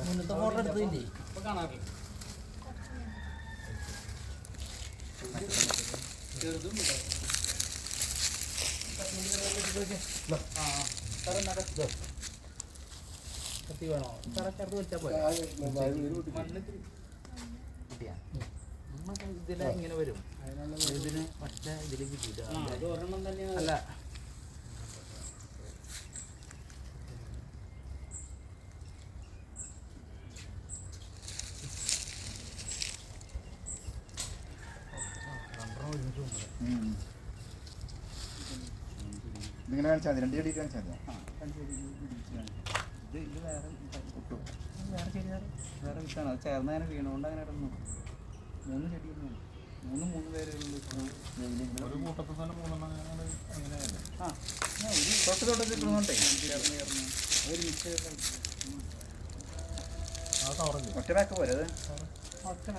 മുന്നത്തെ ഫോട്ടോ എടുത്തില്ലേ കത്തി വേണോ കറക്റ്റ് വെച്ചാ പോരെ കിട്ടിയാ നമുക്ക് ഇതിലെ ഇങ്ങനെ വരും. ഇതിന് ഒറ്റ ഇതിൽ കിട്ടിയിട്ട് അല്ല. ഇതിങ്ങനെ കാണിച്ചാൽ മതി. രണ്ട് ചെടി കാണിച്ചാൽ മതി. ഇത് ഇത് വേറെ വേറെ ചെടി വേറെ? വേറെ വിത്താണ്. അത് ചേർന്ന് അങ്ങനെ വീണുകൊണ്ട് അങ്ങനെ ഇടുന്നു മൂന്ന് ചെടി മൂന്ന് മൂന്ന് പേര് ഒരു കൂട്ടത്തിൽ തന്നെ മൂന്നെണ്ണം അങ്ങനെയല്ലേ ആ തൊട്ട് തൊട്ട് കിട്ടുന്നുണ്ടേ ചേർന്ന് ചേർന്ന് ഒരു മിക്സ് ഒറ്റ ബാക്ക് പോരത് ഒറ്റ